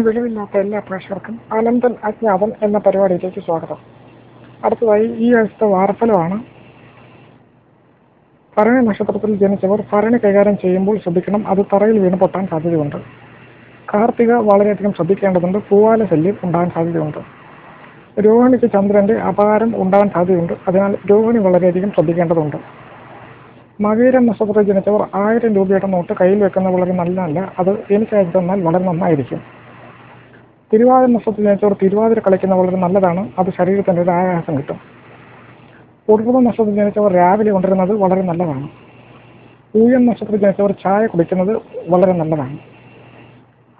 വെളിവില്ലാത്ത എല്ലാ പ്രേക്ഷകർക്കും അനന്തൻ അജ്ഞാതൻ എന്ന പരിപാടിയിലേക്ക് സ്വാഗതം. അടുത്തതായി ഈ ആഴ്ചത്തെ വാർത്തലമാണ് ഭരണി നക്ഷത്രത്തിൽ ജനിച്ചവർ ഭരണി കൈകാര്യം ചെയ്യുമ്പോൾ ശ്രദ്ധിക്കണം. അത് തറയിൽ വീണ് പൊട്ടാൻ സാധ്യതയുണ്ട്. കാർത്തിക വളരെയധികം ശ്രദ്ധിക്കേണ്ടതുണ്ട്. പൂവാല ശല്യം ഉണ്ടാകാൻ സാധ്യതയുണ്ട്. രോഹിണിക്ക് ചന്ദ്രന്റെ അപകാരം ഉണ്ടാകാൻ സാധ്യതയുണ്ട്. അതിനാൽ രോഹിണി വളരെയധികം ശ്രദ്ധിക്കേണ്ടതുണ്ട്. മകീരം നക്ഷത്രത്തിൽ ജനിച്ചവർ ആയിരം രൂപയുടെ നോട്ട് കയ്യിൽ വെക്കുന്നത് വളരെ നല്ലതല്ല. അത് എനിക്ക് തന്നാൽ വളരെ നന്നായിരിക്കും. തിരുവാതിര നക്ഷത്രത്തിൽ ജനിച്ചവർ തിരുവാതിര കളിക്കുന്നത് വളരെ നല്ലതാണ്. അത് ശരീരത്തിന് ഒരു ആയാസം കിട്ടും. ഉടുപ്പുത നക്ഷത്രത്തിൽ ജനിച്ചവർ രാവിലെ കൊണ്ടുവരുന്നത് വളരെ നല്ലതാണ്. ഊഴം നക്ഷത്രത്തിൽ ജനിച്ചവർ ചായ കുടിക്കുന്നത് വളരെ നല്ലതാണ്.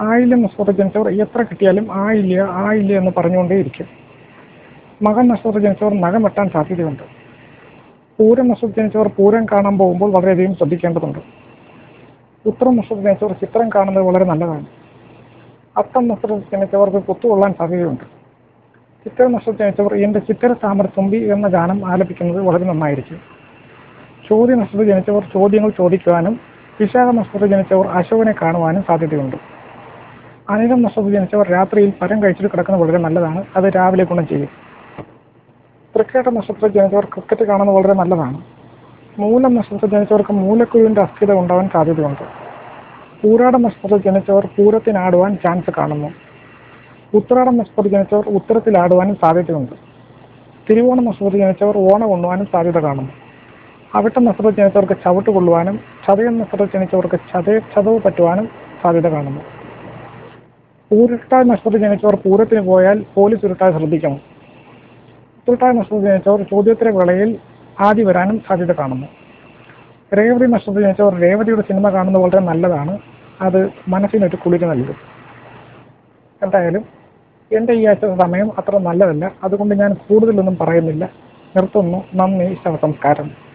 ആയില്യം നക്ഷത്രത്തിൽ ജനിച്ചവർ എത്ര കിട്ടിയാലും ആയില്യ ആയില്യ എന്ന് പറഞ്ഞുകൊണ്ടേയിരിക്കും. മകൻ നക്ഷത്രത്തിൽ ജനിച്ചവർ നഖം വെട്ടാൻ സാധ്യതയുണ്ട്. പൂരം നക്ഷത്രത്തിൽ ജനിച്ചവർ പൂരം കാണാൻ പോകുമ്പോൾ വളരെയധികം ശ്രദ്ധിക്കേണ്ടതുണ്ട്. ഉത്തരം നക്ഷത്രത്തിൽ ജനിച്ചവർ ചിത്രം കാണുന്നത് വളരെ നല്ലതാണ്. അത്തം നക്ഷത്രത്തിൽ ജനിച്ചവർക്ക് കുത്തുകൊള്ളാൻ സാധ്യതയുണ്ട്. ചിത്ര നക്ഷത്രത്തിൽ ജനിച്ചവർ എന്റെ ചിത്ര താമര തുമ്പി എന്ന ഗാനം ആലപിക്കുന്നത് വളരെ നന്നായിരിക്കും. ചോദ്യ നക്ഷത്രത്തിൽ ജനിച്ചവർ ചോദ്യങ്ങൾ ചോദിക്കുവാനും വിശാഖ നക്ഷത്രത്തിൽ ജനിച്ചവർ അശോകനെ കാണുവാനും സാധ്യതയുണ്ട്. അനിഴം നക്ഷത്രത്തിൽ ജനിച്ചവർ രാത്രിയിൽ പരം കഴിച്ചിട്ട് കിടക്കുന്നത് വളരെ നല്ലതാണ്. അത് രാവിലെ ഗുണം ചെയ്യും. തൃക്കേട്ട നക്ഷത്രത്തിൽ ജനിച്ചവർ ക്രിക്കറ്റ് കാണുന്നത് വളരെ നല്ലതാണ്. മൂലം നക്ഷത്രത്തിൽ ജനിച്ചവർക്ക് മൂലക്കുരുവിന്റെ അസ്ഥിത ഉണ്ടാവാൻ സാധ്യതയുണ്ട്. പൂരാട നക്ഷത്രത്തിൽ ജനിച്ചവർ പൂരത്തിനാടുവാൻ ചാൻസ് കാണുന്നു. ഉത്രാട നക്ഷത്രത്തിൽ ജനിച്ചവർ ഉത്തരത്തിലാടുവാനും സാധ്യതയുണ്ട്. തിരുവോണ നക്ഷത്രത്തിൽ ജനിച്ചവർ ഓണം കൊണ്ടുവാനും സാധ്യത കാണുന്നു. അവിട്ട നക്ഷത്രത്തിൽ ജനിച്ചവർക്ക് ചവിട്ട് കൊള്ളുവാനും ചതയ നക്ഷത്രത്തിൽ ജനിച്ചവർക്ക് ചതയ ചതവ് പറ്റുവാനും സാധ്യത കാണുന്നു. പൂരിട്ടായ നക്ഷത്രത്തിൽ ജനിച്ചവർ പൂരത്തിന് പോയാൽ പോലീസ് ഉരുട്ടായി ശ്രദ്ധിക്കണം. ഉരുട്ടായ നക്ഷത്രത്തിൽ ജനിച്ചവർ ചോദ്യോത്തര വേളയിൽ ആദ്യ വരാനും സാധ്യത കാണുന്നു. രേവതി നക്ഷത്രത്തിൽ ജനിച്ചവർ രേവതിയുടെ സിനിമ കാണുന്നത് വളരെ നല്ലതാണ്. അത് മനസ്സിനൊരു കുളിര് നൽകും. എന്തായാലും എന്റെ ഈ ആഴ്ച സമയം അത്ര നല്ലതല്ല. അതുകൊണ്ട് ഞാൻ കൂടുതലൊന്നും പറയുന്നില്ല. നിർത്തുന്നു. നന്ദി ശവസംസ്കാരം.